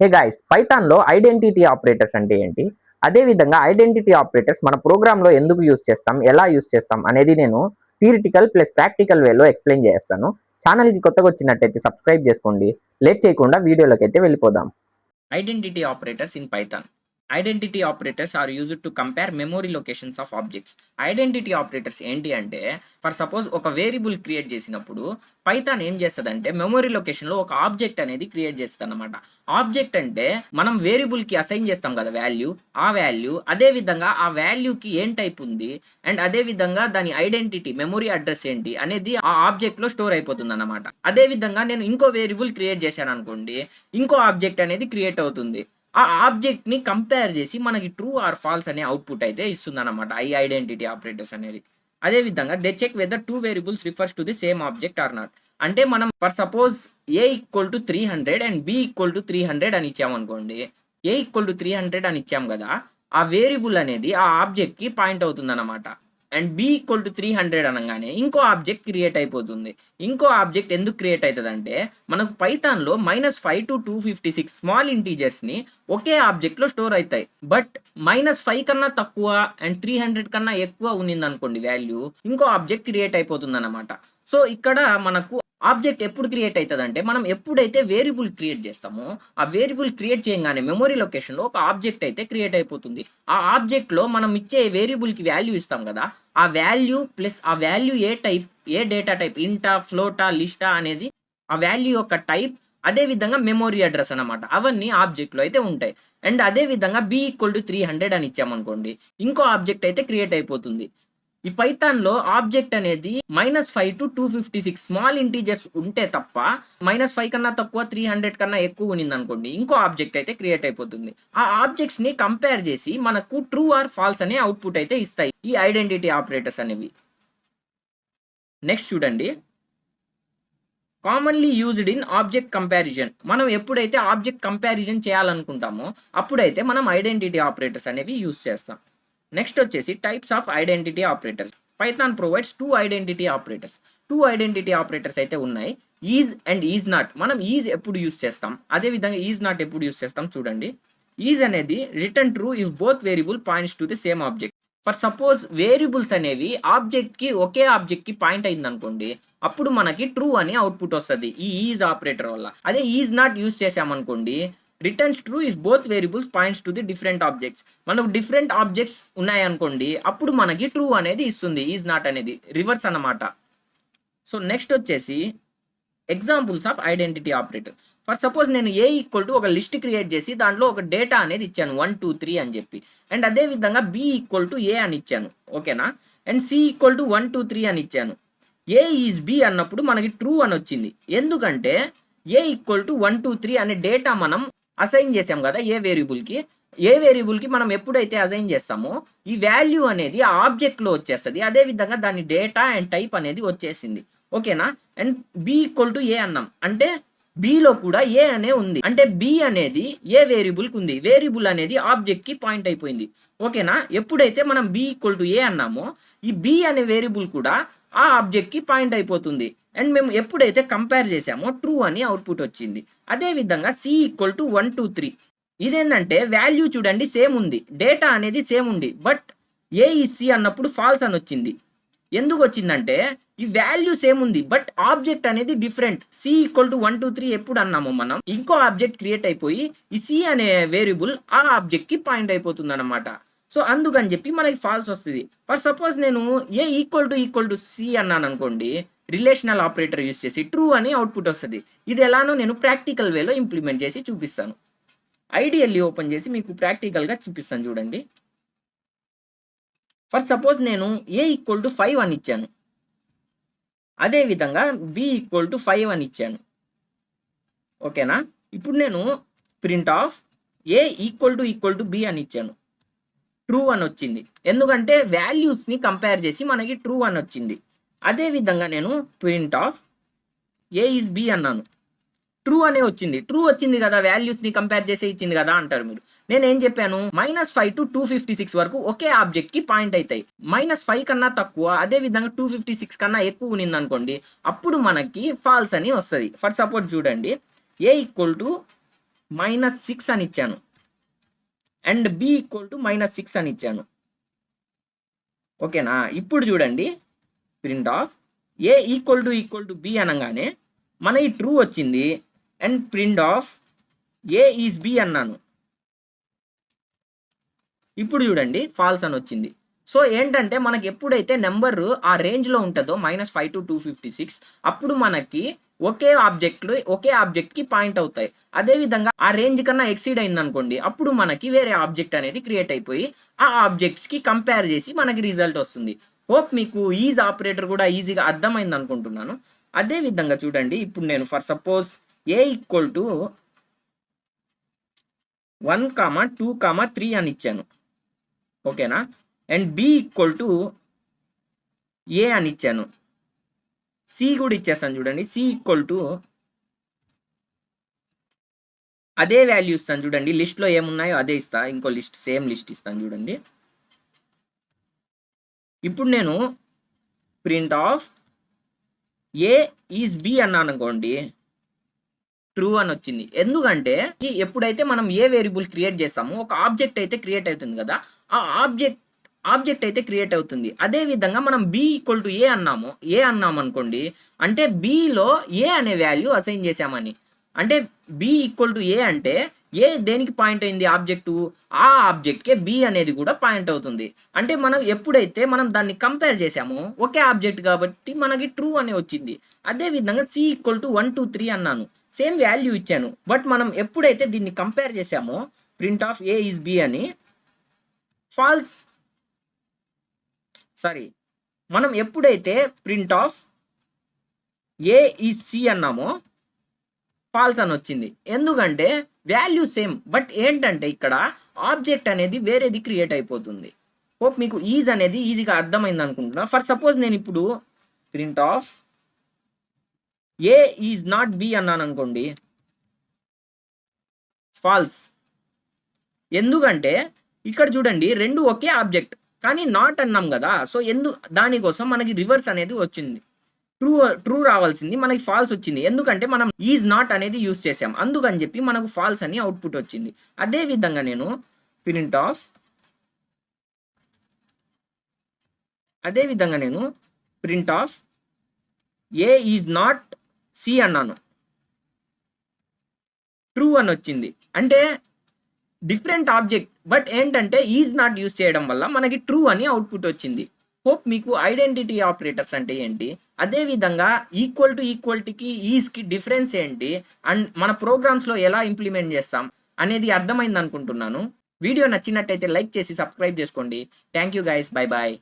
హే guys పైథాన్లో identity operators అంటే ఏంటి? అదేవిధంగా ఐడెంటిటీ ఆపరేటర్స్ మన ప్రోగ్రాంలో ఎందుకు యూస్ చేస్తాం ఎలా యూస్ చేస్తాం అనేది నేను థియరిటికల్ ప్లస్ ప్రాక్టికల్ వేలో ఎక్స్ప్లెయిన్ చేస్తాను. ఛానల్కి కొత్తగా వచ్చినట్టయితే సబ్స్క్రైబ్ చేసుకోండి. లేట్ చేయకుండా వీడియోలోకి అయితే వెళ్ళిపోదాం. Identity operators in Python identity operators are used to compare memory locations of objects identity operators ఏంటి అంటే ఫర్ సపోజ్ ఒక వేరియబుల్ క్రియేట్ చేసినప్పుడు పైథాన్ ఏం చేస్తుందంటే మెమొరీ లొకేషన్లో ఒక ఆబ్జెక్ట్ అనేది క్రియేట్ చేస్తుంది అనమాట ఆబ్జెక్ట్ అంటే మనం వేరియబుల్కి అసైన్ చేస్తాం కదా వాల్యూ ఆ వాల్యూ అదే విధంగా ఆ వాల్యూకి ఏం టైప్ ఉంది అండ్ అదే విధంగా దాని ఐడెంటిటీ మెమొరీ అడ్రస్ ఏంటి అనేది ఆ ఆబ్జెక్ట్లో స్టోర్ అయిపోతుంది అనమాట అదే విధంగా నేను ఇంకో వేరియబుల్ క్రియేట్ చేశాను అనుకోండి ఇంకో ఆబ్జెక్ట్ అనేది క్రియేట్ అవుతుంది. ఆ ఆబ్జెక్ట్ని కంపేర్ చేసి మనకి ట్రూ ఆర్ ఫాల్స్ అనే అవుట్పుట్ అయితే ఇస్తుంది అనమాట ఐడెంటిటీ ఆపరేటర్స్ అనేది. అదే విధంగా they check whether two variables refers to the same object or not అంటే మనం for suppose a equal to three hundred and b equal to three hundred అని ఇచ్చామనుకోండి a equal to three hundred అని ఇచ్చాం కదా ఆ వేరియబుల్ అనేది ఆ ఆబ్జెక్ట్కి పాయింట్ అవుతుంది అనమాట and b equal to three hundred అనగానే ఇంకో ఆబ్జెక్ట్ క్రియేట్ అయిపోతుంది. ఇంకో ఆబ్జెక్ట్ ఎందుకు క్రియేట్ అవుతుంది అంటే మనకు పైథాన్లో minus five to two fifty six small ఇంటీజర్స్ని ఒకే ఆబ్జెక్ట్లో స్టోర్ అవుతాయి. బట్ మైనస్ ఫైవ్ కన్నా తక్కువ అండ్ త్రీ హండ్రెడ్ కన్నా ఎక్కువ ఉన్నింది అనుకోండి వాల్యూ ఇంకో ఆబ్జెక్ట్ క్రియేట్ అయిపోతుంది అనమాట సో ఇక్కడ మనకు ఆబ్జెక్ట్ ఎప్పుడు క్రియేట్ అవుతుంది అంటే మనం ఎప్పుడైతే వేరియబుల్ క్రియేట్ చేస్తామో ఆ వేరియబుల్ క్రియేట్ చేయగానే మెమొరీ లొకేషన్లో ఒక ఆబ్జెక్ట్ అయితే క్రియేట్ అయిపోతుంది. ఆ ఆబ్జెక్ట్లో మనం ఇచ్చే వేరియబుల్కి వాల్యూ ఇస్తాం కదా ఆ వాల్యూ ప్లస్ ఆ value A type A data type ఇంటా ఫ్లోటా లిస్టా అనేది ఆ వాల్యూ యొక్క టైప్ అదే విధంగా మెమొరీ అడ్రస్ అనమాట అవన్నీ ఆబ్జెక్ట్లో అయితే ఉంటాయి. అండ్ అదే విధంగా B equal to three hundred అని ఇచ్చామనుకోండి ఇంకో ఆబ్జెక్ట్ అయితే క్రియేట్ అయిపోతుంది. ఈ పైథాన్లో ఆబ్జెక్ట్ అనేది minus five to two fifty six small integers ఉంటే తప్ప మైనస్ ఫైవ్ కన్నా తక్కువ త్రీ హండ్రెడ్ కన్నా ఎక్కువ ఉన్నింది అనుకోండి ఇంకో ఆబ్జెక్ట్ అయితే క్రియేట్ అయిపోతుంది. ఆ ఆబ్జెక్ట్స్ని కంపేర్ చేసి మనకు ట్రూ ఆర్ ఫాల్స్ అనే అవుట్పుట్ అయితే ఇస్తాయి ఈ ఐడెంటిటీ ఆపరేటర్స్ అనేవి. నెక్స్ట్ చూడండి. Commonly used in object comparison. మనం ఎప్పుడైతే ఆబ్జెక్ట్ కంపారిజన్ చేయాలనుకుంటామో అప్పుడైతే మనం ఐడెంటిటీ ఆపరేటర్స్ అనేవి యూజ్ చేస్తాం. నెక్స్ట్ వచ్చేసి types of identity operators Python provides two identity operators two identity operators అయితే ఉన్నాయి. ఈజ్ అండ్ ఈజ్ నాట్ మనం ఈజ్ ఎప్పుడు యూస్ చేస్తాం? అదే విధంగా ఈజ్ నాట్ ఎప్పుడు యూజ్ చేస్తాం చూడండి. ఈజ్ అనేది return true if both variable points to the same object for suppose variables అనేవి ఆబ్జెక్ట్కి ఒకే ఆబ్జెక్ట్కి పాయింట్ అయింది అనుకోండి అప్పుడు మనకి ట్రూ అని అవుట్పుట్ వస్తుంది ఈ ఈజ్ ఆపరేటర్ వల్ల. అదే ఈజ్ నాట్ యూజ్ చేసామనుకోండి returns true if both variables points to the different objects మనకు డిఫరెంట్ ఆబ్జెక్ట్స్ ఉన్నాయనుకోండి అప్పుడు మనకి ట్రూ అనేది ఇస్తుంది ఈజ్ నాట్ అనేది రివర్స్ అన్నమాట. సో నెక్స్ట్ వచ్చేసి examples of identity operator for suppose నేను ఏ ఈక్వల్ టు ఒక లిస్ట్ క్రియేట్ చేసి దాంట్లో ఒక డేటా అనేది ఇచ్చాను వన్ టూ త్రీ అని చెప్పి. అండ్ అదే విధంగా బి ఈక్వల్ టు ఏ అని ఇచ్చాను ఓకేనా and c equal to one two three అని ఇచ్చాను. ఏ ఈజ్ బి అన్నప్పుడు మనకి ట్రూ అని వచ్చింది. ఎందుకంటే a equal to one two three అనే డేటా మనం అసైన్ చేసాం కదా ఏ వేరియబుల్కి? ఏ వేరియబుల్కి మనం ఎప్పుడైతే అసైన్ చేస్తామో ఈ వాల్యూ అనేది ఆ ఆబ్జెక్ట్లో వచ్చేస్తుంది. అదే విధంగా దాని డేటా అండ్ టైప్ అనేది వచ్చేసింది. ఓకేనా? And b equal to a అన్నాం. అంటే బిలో కూడా ఏ అనే ఉంది. అంటే బి అనేది ఏ వేరియబుల్కి ఉంది? వేరియబుల్ అనేది ఆబ్జెక్ట్కి పాయింట్ అయిపోయింది. ఓకేనా? ఎప్పుడైతే మనం బి ఈక్వల్ టు ఏ అన్నామో ఈ బి అనే వేరియబుల్ కూడా ఆ ఆబ్జెక్ట్కి పాయింట్ అయిపోతుంది. అండ్ మేము ఎప్పుడైతే కంపేర్ చేసామో ట్రూ అని అవుట్పుట్ వచ్చింది. అదే విధంగా c equal to one two three ఇదేంటంటే వాల్యూ చూడండి సేమ్ ఉంది. డేటా అనేది సేమ్ ఉంది. బట్ ఏ సి అన్నప్పుడు ఫాల్స్ అని వచ్చింది. ఎందుకు వచ్చిందంటే ఈ వాల్యూ సేమ్ ఉంది. బట్ ఆబ్జెక్ట్ అనేది different c equal to one two three ఎప్పుడు అన్నాము మనం. ఇంకో ఆబ్జెక్ట్ క్రియేట్ అయిపోయి ఈ సి అనే వేరియబుల్ ఆ ఆబ్జెక్ట్కి పాయింట్ అయిపోతుంది అనమాట సో అందుకని చెప్పి మనకి ఫాల్స్ వస్తుంది. ఫర్ సపోజ్ నేను a equal to equal to c అన్నాను అనుకోండి రిలేషనల్ ఆపరేటర్ యూస్ చేసి ట్రూ అని అవుట్పుట్ వస్తుంది. ఇది ఎలానో నేను ప్రాక్టికల్ వేలో ఇంప్లిమెంట్ చేసి చూపిస్తాను. ఐడియల్లీ ఓపెన్ చేసి మీకు ప్రాక్టికల్గా చూపిస్తాను చూడండి. ఫర్ సపోజ్ నేను ఏ ఈక్వల్ టు ఫైవ్ అని ఇచ్చాను. అదేవిధంగా బి ఈక్వల్ టు ఫైవ్ అని ఇచ్చాను. ఓకేనా ఇప్పుడు నేను print of a equal to equal to b అని ఇచ్చాను. ట్రూ అని వచ్చింది. ఎందుకంటే వాల్యూస్ని కంపేర్ చేసి మనకి ట్రూ అని వచ్చింది. అదే విధంగా నేను print of a is b అన్నాను. ట్రూ అనే వచ్చింది. ట్రూ వచ్చింది కదా వాల్యూస్ని కంపేర్ చేసి ఇచ్చింది కదా అంటారు మీరు. నేను ఏం చెప్పాను? Minus five to two fifty six వరకు ఒకే ఆబ్జెక్ట్కి పాయింట్ అవుతాయి. మైనస్ ఫైవ్ కన్నా తక్కువ అదే విధంగా టూ ఫిఫ్టీ సిక్స్ కన్నా ఎక్కువ ఉన్నింది అనుకోండి అప్పుడు మనకి ఫాల్స్ అని వస్తుంది. ఫర్ సపోర్ట్ చూడండి. A equal to minus six అని ఇచ్చాను. And b equal to minus six అని ఇచ్చాను. ఓకేనా? ఇప్పుడు చూడండి. Print of a equal to equal to b అనగానే మన ఈ ట్రూ వచ్చింది. And print of a is b అన్నాను. ఇప్పుడు చూడండి. ఫాల్స్ అని వచ్చింది. సో ఏంటంటే మనకి ఎప్పుడైతే నెంబర్ ఆ రేంజ్లో ఉంటుందో minus five to two fifty six అప్పుడు మనకి ఒకే ఆబ్జెక్ట్లు ఒకే ఆబ్జెక్ట్కి పాయింట్ అవుతాయి. అదేవిధంగా ఆ రేంజ్ కన్నా ఎక్సీడ్ అయింది అనుకోండి అప్పుడు మనకి వేరే ఆబ్జెక్ట్ అనేది క్రియేట్ అయిపోయి ఆ ఆబ్జెక్ట్స్కి కంపేర్ చేసి మనకి రిజల్ట్ వస్తుంది. హోప్ మీకు ఈజ్ ఆపరేటర్ కూడా ఈజీగా అర్థమైంది అనుకుంటున్నాను అదే విధంగా చూడండి ఇప్పుడు నేను for suppose a equal to one comma two comma three అని ఇచ్చాను. ఓకేనా? And b equal to a అని ఇచ్చాను. సి కూడా ఇచ్చేస్తాను చూడండి. సి ఈక్వల్ టు అదే వాల్యూ ఇస్తాను చూడండి. లిస్ట్లో ఏమున్నాయో అదే ఇస్తా. ఇంకో లిస్ట్ సేమ్ లిస్ట్ ఇస్తాను చూడండి. ఇప్పుడు నేను print of a is b అన్నాను అనుకోండి. ట్రూ అని వచ్చింది. ఎందుకంటే ఎప్పుడైతే మనం ఏ వేరియబుల్ క్రియేట్ చేస్తామో ఒక ఆబ్జెక్ట్ అయితే క్రియేట్ అవుతుంది కదా. ఆ ఆబ్జెక్ట్ ఆబ్జెక్ట్ అయితే క్రియేట్ అవుతుంది. అదే విధంగా మనం బి ఈక్వల్ టు ఏ అన్నాము. ఏ అన్నాము అనుకోండి. అంటే బిలో ఏ అనే వాల్యూ అసైన్ చేశామని. అంటే బి ఈక్వల్ టు ఏ అంటే ఏ దేనికి పాయింట్ అయింది ఆబ్జెక్టు? ఆ ఆబ్జెక్ట్కే బి అనేది కూడా పాయింట్ అవుతుంది. అంటే మనం ఎప్పుడైతే మనం దాన్ని కంపేర్ చేసామో ఒకే ఆబ్జెక్ట్ కాబట్టి మనకి ట్రూ అనే వచ్చింది. అదే విధంగా c equal to one two three అన్నాను. సేమ్ వాల్యూ ఇచ్చాను. బట్ మనం ఎప్పుడైతే దీన్ని కంపేర్ చేసామో print of a is b అని ఫాల్స్ సారీ మనం ఎప్పుడైతే print of a is c అన్నామో false అని వచ్చింది. ఎందుకంటే వాల్యూ సేమ్ బట్ ఏంటంటే ఇక్కడ ఆబ్జెక్ట్ అనేది వేరేది క్రియేట్ అయిపోతుంది. హోప్ మీకు ఈజ్ అనేది ఈజీగా అర్థమైంది అనుకుంటున్నా. ఫర్ సపోజ్ నేను ఇప్పుడు print of a is not b అన్నాను అనుకోండి. ఫాల్స్ ఎందుకంటే ఇక్కడ చూడండి రెండు ఒకే ఆబ్జెక్ట్ కానీ నాట్ అన్నాం కదా సో ఎందు దానికోసం మనకి రివర్స్ అనేది వచ్చింది. ట్రూ ట్రూ రావాల్సింది మనకి ఫాల్స్ వచ్చింది. ఎందుకంటే మనం ఈజ్ నాట్ అనేది యూస్ చేసాం అందుకని చెప్పి మనకు ఫాల్స్ అని అవుట్పుట్ వచ్చింది. అదే విధంగా నేను ప్రింట్ ఆఫ్ అదే విధంగా నేను print of a is not c అన్నాను. ట్రూ అని వచ్చింది. అంటే డిఫరెంట్ ఆబ్జెక్ట్ బట్ ఏంటంటే ఈజ్ నాట్ యూస్ చేయడం వల్ల మనకి ట్రూ అని అవుట్పుట్ వచ్చింది. హోప్ మీకు ఐడెంటిటీ ఆపరేటర్స్ అంటే ఏంటి? అదే విధంగా ఈక్వల్ టు ఈక్వల్టీకి ఈజ్కి డిఫరెన్స్ ఏంటి? అండ్ మన ప్రోగ్రామ్స్లో ఎలా ఇంప్లిమెంట్ చేస్తాం అనేది అర్థమైంది అనుకుంటున్నాను వీడియో నచ్చినట్టయితే లైక్ చేసి సబ్స్క్రైబ్ చేసుకోండి. Thank you guys bye bye.